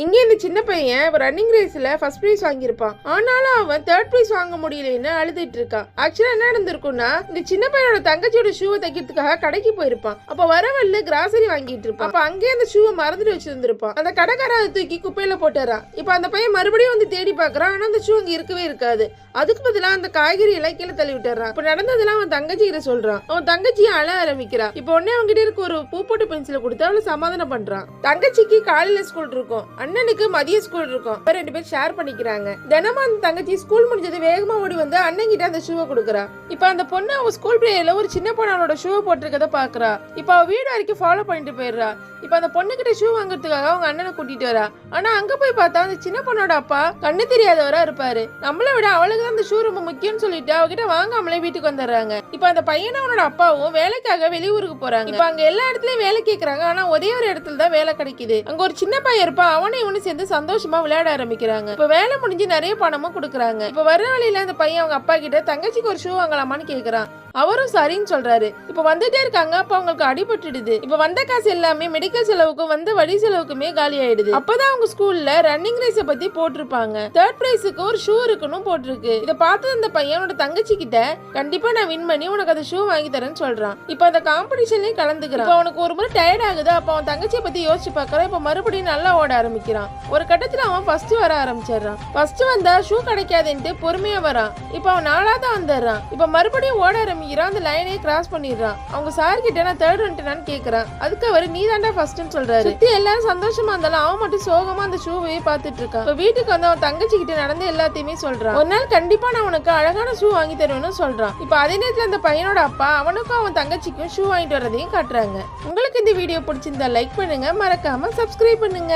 இங்கே இந்த சின்ன பையன் ரன்னிங் ரேஸ்ல ஃபர்ஸ்ட் ப்ரைஸ் வாங்கியிருப்பான். ஆனாலும் அவன் தேர்ட் ப்ரைஸ் வாங்க முடியலன்னு அழுதுட்டு இருக்கான் ஆக்சுவலா என்ன நடந்திருக்கும்னா இந்த சின்ன பையனோட தங்கச்சியோட ஷூவை தைக்கிறதுக்காக கடைக்கு போயிருப்பான். அப்ப வரவல்ல கிராசரி வாங்கிட்டு இருப்பான். அப்ப அங்கேயே அந்த ஷூவை மறந்துட்டு வச்சிருந்திருப்பான். அந்த கடைக்காரன் அதை தூக்கி குப்பையில போட்டுறான். இப்ப அந்த பையன் மறுபடியும் வந்து தேடி பாக்குறான் ஆனா அந்த ஷூ அங்க இருக்கவே இருக்காது. அதுக்கு பதிலா அந்த காய்கறி எல்லாம் கீழே தள்ளி விட்டுறான். இப்ப நடந்ததெல்லாம் அவன் தங்கச்சி கிட்ட சொல்றான். அவன் தங்கச்சி அழ ஆரம்பிக்கிறா இப்ப உடனே அவங்க கிட்ட இருக்க ஒரு பூ போட்டு பென்சில கொடுத்து அவளை சமாதானம் பண்றான். தங்கச்சிக்கு காலையில ஸ்கூல் இருக்கும். அண்ணனுக்கு மதிய ஸ்கூல் இருக்கும். ரெண்டு பேரும் ஷேர் பண்ணிக்கிறாங்க. தினமும் அந்த தங்கச்சி ஸ்கூல் முடிஞ்சது வேகமா ஓடி வந்து அண்ணன் கிட்ட அந்த ஷூவை கொடுக்குறா. இப்ப அந்த பொண்ணு அவ ஸ்கூல் பிரேயர்ல ஒரு சின்ன பொண்ணோட ஷூவை போட்டிருக்கத பாக்குறா. இப்ப அவ வீடு வரைக்கும் ஃபாலோ பண்ணிட்டு போயிடுறா. இப்ப அந்த பொண்ணு கிட்ட ஷூ வாங்குறதுக்காக அவங்க அண்ணனை கூட்டிட்டு வரா. ஆனா அங்க போய் பார்த்தா அந்த சின்ன பொண்ணோட அப்பா கண்ணு தெரியாதவரா இருப்பாரு. நம்மள விட அவளுக்கு தான் அந்த ஷூ ரொம்ப முக்கியம்னு சொல்லிட்டு அவகிட்ட வாங்காமலே வீட்டுக்கு வந்துடுறாங்க. இப்ப அந்த பையனும் அவனோட அப்பாவும் வேலைக்காக வெளியூருக்கு போறாங்க. இப்ப அங்க எல்லா இடத்துலயும் வேலை கேக்குறாங்க. ஆனா ஒரே ஒரு இடத்துல தான் வேலை கிடைக்குது. அங்க ஒரு சின்ன பையன் இருப்பான். அவனும் இவனும் சேர்ந்து சந்தோஷமா விளையாட ஆரம்பிக்கிறாங்க. இப்ப வேலை முடிஞ்சு நிறைய பணமும் கொடுக்குறாங்க. இப்ப வர வழியில அந்த பையன் அவங்க அப்பா கிட்ட தங்கச்சிக்கு ஒரு ஷூ வாங்கலாமான்னு கேக்குறான். அவரும் சரின்னு சொல்றாரு. இப்ப வந்துட்டே இருக்காங்க அப்ப அவங்களுக்கு அடிபட்டுடுது. இப்ப வந்த காசு எல்லாமே மெடிக்கல் செலவுக்கும் வந்த வழி செலவுக்குமே காலி ஆயிடுது. அப்பதான் அவங்க ஸ்கூல்ல ரன்னிங் ரேஸ பத்தி போட்டிருப்பாங்க. தேர்ட் பிரைஸுக்கு ஒரு ஷூ இருக்குன்னு போட்டிருக்கு. இத பார்த்து அந்த பையனோட தங்கச்சி கிட்ட கண்டிப்பா நான் வின் பண்ணி உனக்கு அந்த ஷூ வாங்கி தரேன்னு சொல்றான். இப்ப அந்த காம்படிஷன்லயும் கலந்துக்கிறான். அவனுக்கு ஒரு முறை டயர்ட் ஆகுது. அப்ப அவன் தங்கச்சியை பத்தி யோசிச்சு பாக்குறான் இப்ப மறுபடியும் நல்லா ஓட ஆரம்பிக்கிறான் ஒரு கட்டத்துல அவன் ஃபர்ஸ்ட் வர ஆரம்பிச்சிடுறான். ஃபர்ஸ்ட் வந்தா ஷூ கிடைக்காதுன்ட்டு பொறுமையா வரான். இப்ப அவன் நாலாவது வந்துடுறான். இப்ப மறுபடியும் ஓட ஆரம்பிக்கிறான். அந்த லைனே கிராஸ் பண்ணிடுறான். அவங்க சார் கிட்ட நான் தேர்ட் வந்துட்டேனான்னு கேக்குறான். அதுக்கு அவர் நீ தாண்டா ஃபர்ஸ்ட்னு சொல்றாரு. சுத்தி எல்லாரும் சந்தோஷமா இருந்தாலும் அவன் மட்டும் சோகமா அந்த ஷூவையே பார்த்துட்டு இருக்கான். இப்ப வீட்டுக்கு வந்து அவன் தங்கச்சி கிட்ட நடந்த எல்லாத்தையுமே சொல்றான். ஒரு நாள் கண்டிப்பா நான் உனக்கு அழகான ஷூ வாங்கி தருவேன்னு சொல்றான். இப்ப அதே நேரத்துல அந்த பையனோட அப்பா அவனுக்கும் அவன் தங்கச்சிக்கும் ஷூ வாங்கிட்டு வரதையும் காட்டுறாங்க. உங்களுக்கு இந்த வீடியோ பிடிச்சிருந்தா லைக் பண்ணுங்க. மறக்காம சப்ஸ்கிரைப் பண்ணுங்க.